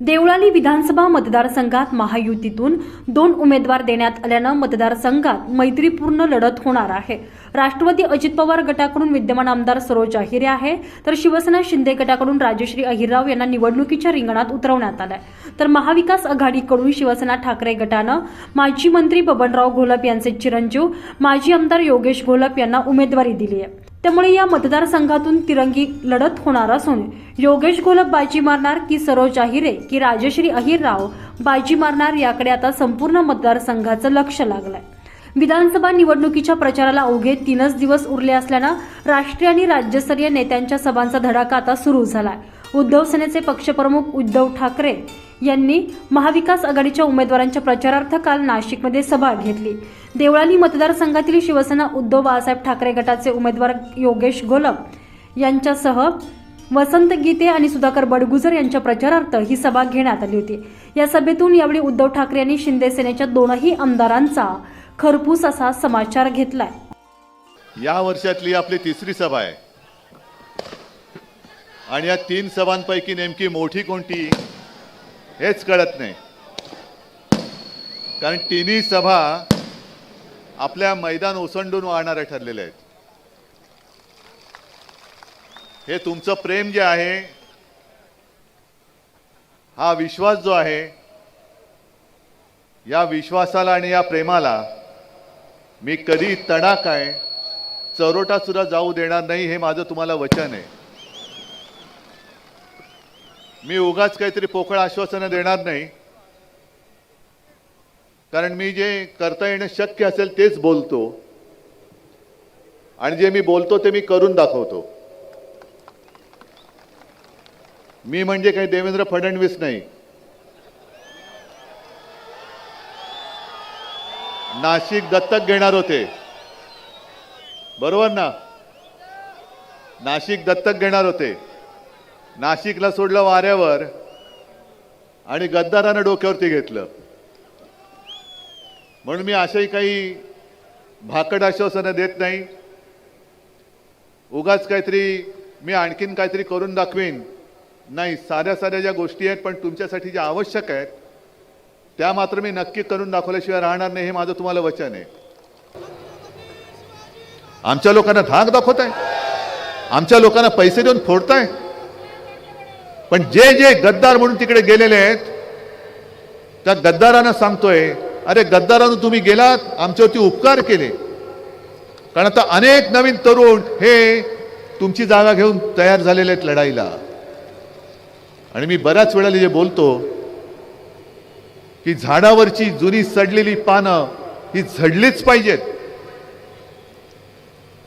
देवळाली विधानसभा मतदारसंघात महायुतीतून दोन उमेदवार देण्यात आल्यानं मतदारसंघात मैत्रीपूर्ण लढत होणार आहे. राष्ट्रवादी अजित पवार गटाकडून विद्यमान आमदार सरोज अहिरे आहे. तर शिवसेना शिंदे गटाकडून राजश्री अहिरराव यांना निवडणुकीच्या रिंगणात उतरवण्यात आलंय. तर महाविकास आघाडीकडून शिवसेना ठाकरे गटानं माजी मंत्री बबनराव घोलप यांचे चिरंजीव माजी आमदार योगेश घोलप यांना उमेदवारी दिली आहे त्यामुळे या मतदारसंघातून तिरंगी लढत होणार असून योगेश घोलप बाजी मारणार की सरोज अहिरे की राजश्री अहिरराव बाजी मारणार याकडे आता संपूर्ण मतदारसंघाचं लक्ष लागलंय. विधानसभा निवडणुकीच्या प्रचाराला अवघे तीनच दिवस उरले असल्यानं राष्ट्रीय आणि राज्यस्तरीय नेत्यांच्या सभांचा धडाका आता सुरू झालाय. उद्धव सेनेचे पक्षप्रमुख उद्धव ठाकरे यांनी महाविकास आघाडीच्या उमेदवारांच्या प्रचारार्थ काल नाशिकमध्ये सभा घेतली. देवळाली मतदारसंघातील शिवसेना उद्धव बाळासाहेब ठाकरे गटाचे उमेदवार योगेश घोलप यांच्यासह वसंत गीते आणि सुधाकर बडगुजर यांच्या प्रचारार्थ ही सभा घेण्यात आली होती. या सभेतून यावेळी उद्धव ठाकरे यांनी शिंदे सेनेच्या दोनही आमदारांचा खरपूस असा समाचार घेतलाय. या वर्षातली आपली तिसरी सभा आहे. आणि या तीन सभांपैकी नेमकी मोठी कोणती? हेच कळत नाही. कारण तिन्ही सभा आपल्या मैदान ओसंडून वाहणाऱ्या ठरलेल्या आहेत. हे तुमचं प्रेम जे आहे हा विश्वास जो आहे या विश्वासाला आणि या प्रेमाला मी कधी तडा काय चरोटा सुद्धा जाऊ देणार नाही हे माझं तुम्हाला वचन आहे. मी उगाच काहीतरी पोकळ आश्वासनं देणार नाही. कारण मी जे करता येणं शक्य असेल तेच बोलतो. आणि जे मी बोलतो ते मी करून दाखवतो. मी म्हणजे काही देवेंद्र फडणवीस नाही. नाशिक दत्तक घेणार होते. बरोबर ना? नाशिक दत्तक घेणार होते. नाशिकला सोडलं वाऱ्यावर आणि गद्दारानं डोक्यावरती घेतलं. म्हणून मी अशाही काही भाकड आश्वासनं देत नाही. उगाच काहीतरी मी आणखीन काहीतरी करून दाखवीन. नाही साध्या साध्या ज्या गोष्टी आहेत पण तुमच्यासाठी ज्या आवश्यक आहेत त्या मात्र मी नक्की करून दाखवल्याशिवाय राहणार नाही हे माझं तुम्हाला वचन आहे. आमच्या लोकांना धाक दाखवताय. आमच्या लोकांना पैसे देऊन फोडताय. पण जे जे गद्दार म्हणून तिकडे गेलेले आहेत त्या गद्दारांना सांगतोय अरे गद्दारानं तुम्ही गेलात आमच्यावरती उपकार केले. कारण आता अनेक नवीन तरुण हे तुमची जागा घेऊन तयार झालेले आहेत लढाईला. आणि मी बऱ्याच वेळेला जे बोलतो की झाडावरची जुनी सडलेली पानं ही झडलीच पाहिजेत.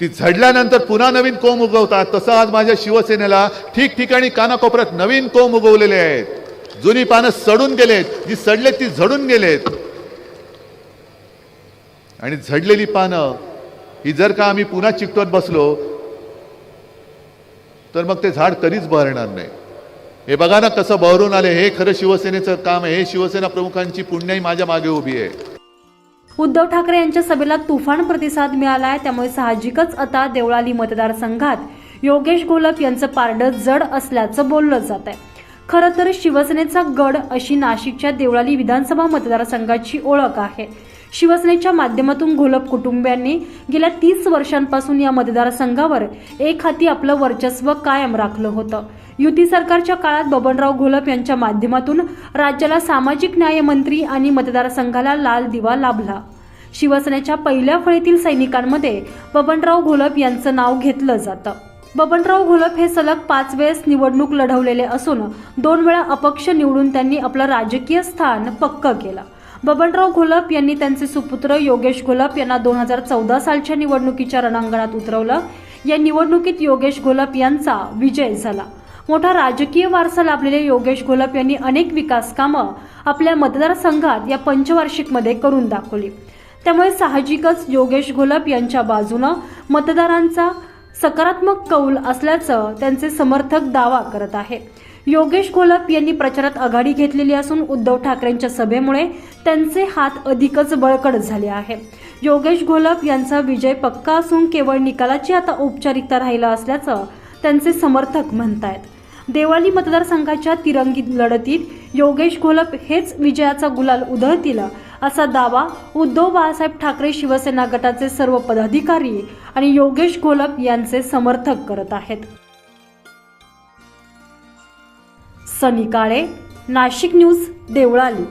ती झडल्यानंतर पुन्हा नवीन कोंब उगवतात. तसं आज माझ्या शिवसेनेला ठिकठिकाणी कानाकोपऱ्यात नवीन कोंब उगवलेले आहेत. जुनी पानं सडून गेलेत. जी सडलेत ती झडून गेलेत. आणि झडलेली पानं ही जर का आम्ही पुन्हा चिकटवत बसलो तर मग ते झाड कधीच बहरणार नाही. हे बघा ना कसं बहरून आले. हे खरं शिवसेनेचं काम आहे. हे शिवसेना प्रमुखांची पुण्याही माझ्या मागे उभी आहे. उद्धव ठाकरे यांच्या सभेला तुफान प्रतिसाद मिळाला आहे त्यामुळे साहजिकच आता देवळाली मतदारसंघात योगेश घोलप यांचं पारडं जड असल्याचं बोललं जात आहे. खरं तर शिवसेनेचा गड अशी नाशिकच्या देवळाली विधानसभा मतदारसंघाची ओळख आहे. शिवसेनेच्या माध्यमातून घोलप कुटुंबियांनी गेल्या तीस वर्षांपासून या मतदारसंघावर एक हाती आपलं वर्चस्व कायम राखलं होतं. युती सरकारच्या काळात बबनराव घोलप यांच्या माध्यमातून राज्याला सामाजिक न्यायमंत्री आणि मतदारसंघाला लाल दिवा लाभला. शिवसेनेच्या पहिल्या फळीतील सैनिकांमध्ये बबनराव घोलप यांचं नाव घेतलं जातं. बबनराव घोलप हे सलग पाच वेळेस निवडणूक लढवलेले असून दोन वेळा अपक्ष निवडून त्यांनी आपलं राजकीय स्थान पक्क केलं. बबनराव घोलप यांनी त्यांचे सुपुत्र योगेश घोलप यांना दोन हजार चौदा सालच्या निवडणुकीच्या रणांगणात उतरवलं. या निवडणुकीत योगेश घोलप यांचा विजय झाला. मोठा राजकीय वारसा लाभलेले योगेश घोलप यांनी अनेक विकास कामं आपल्या मतदारसंघात या पंचवार्षिकमध्ये करून दाखवली. त्यामुळे साहजिकच योगेश घोलप यांच्या बाजूनं मतदारांचा सकारात्मक कौल असल्याचं त्यांचे समर्थक दावा करत आहे. योगेश घोलप यांनी प्रचारात आघाडी घेतलेली असून उद्धव ठाकरेंच्या सभेमुळे त्यांचे हात अधिकच बळकट झाले आहे. योगेश घोलप यांचा विजय पक्का असून केवळ निकालाची आता औपचारिकता राहिला असल्याचं त्यांचे समर्थक म्हणतायत. देवाली मतदारसंघाच्या तिरंगी लढतीत योगेश घोलप हेच विजयाचा गुलाल उधळतील असा दावा उद्धव बाळासाहेब ठाकरे शिवसेना गटाचे सर्व पदाधिकारी आणि योगेश घोलप यांचे समर्थक करत आहेत. सनी काळे नाशिक न्यूज देवळाली.